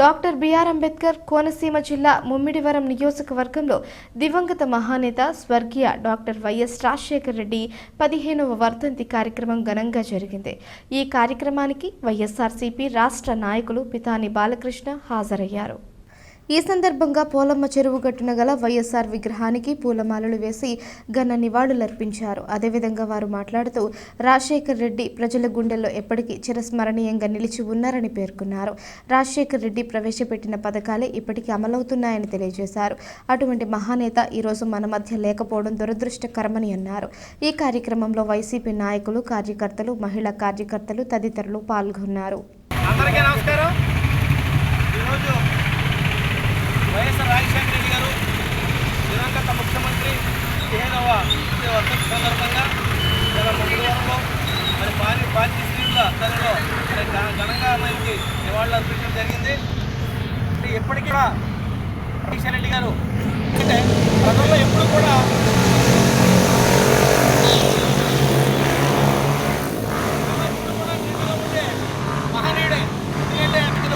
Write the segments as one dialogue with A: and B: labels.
A: Doctor BR Ambedkar Konaseema జిల్లా ముమ్మిడివరం నియోజకవర్గంలో దివంగత మహానేత స్వర్గీయ డాక్టర్ వైఎస్ రాజశేఖర రెడ్డి పదిహేనవ వర్ధంతి కార్యక్రమం ఘనంగా జరిగింది. ఈ కార్యక్రమానికి వైఎస్ఆర్సీపీ రాష్ట్ర నాయకులు పితాని బాలకృష్ణ హాజరయ్యారు. ఈ సందర్భంగా పోలమ్మ చెరువు గట్టున గల వైఎస్ఆర్ విగ్రహానికి పూలమాలలు వేసి ఘన నివాళులర్పించారు. అదేవిధంగా వారు మాట్లాడుతూ రాజశేఖర్ రెడ్డి ప్రజల గుండెల్లో ఎప్పటికీ చిరస్మరణీయంగా నిలిచి ఉన్నారని పేర్కొన్నారు. రాజశేఖర్ రెడ్డి ప్రవేశపెట్టిన పథకాలే ఇప్పటికీ అమలవుతున్నాయని తెలియజేశారు. అటువంటి మహానేత ఈరోజు మన మధ్య లేకపోవడం దురదృష్టకరమని అన్నారు. ఈ కార్యక్రమంలో వైసీపీ నాయకులు కార్యకర్తలు మహిళా కార్యకర్తలు తదితరులు పాల్గొన్నారు.
B: అందరికీ నమస్కారం ఈరోజు వైఎస్ఆర్ రాజశేఖర రెడ్డి గారు దివంగత ముఖ్యమంత్రి పదిహేనవ వర్షం సందర్భంగా ఇలా మంగళవారంలో మరి పార్టీ పార్టీ శ్రీల తనలో మరి ఘనంగా మనకి నివాళులు అర్పించడం జరిగింది. అంటే ఎప్పటికీ కూడా కిషన్ రెడ్డి గారు అంటే గతంలో ఎప్పుడు కూడా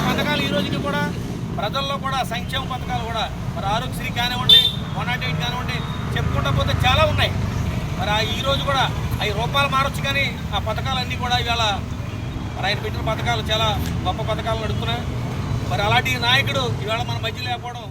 B: పథకాలు ఈ కూడా ప్రజల్లో కూడా సంక్షేమ పథకాలు కూడా మరి ఆరోగ్యశ్రీ కానివ్వండి వన్ నాట్ లేకపోతే చాలా ఉన్నాయి. మరి ఆ ఈ రోజు కూడా అవి రూపాయలు మారొచ్చు కానీ ఆ పథకాలన్నీ కూడా ఇవాళ మరి ఆయన పెట్టిన పథకాలు చాలా గొప్ప పథకాలు నడుపుతున్నాయి. మరి అలాంటి నాయకుడు ఇవాళ మన మధ్య లేకపోవడం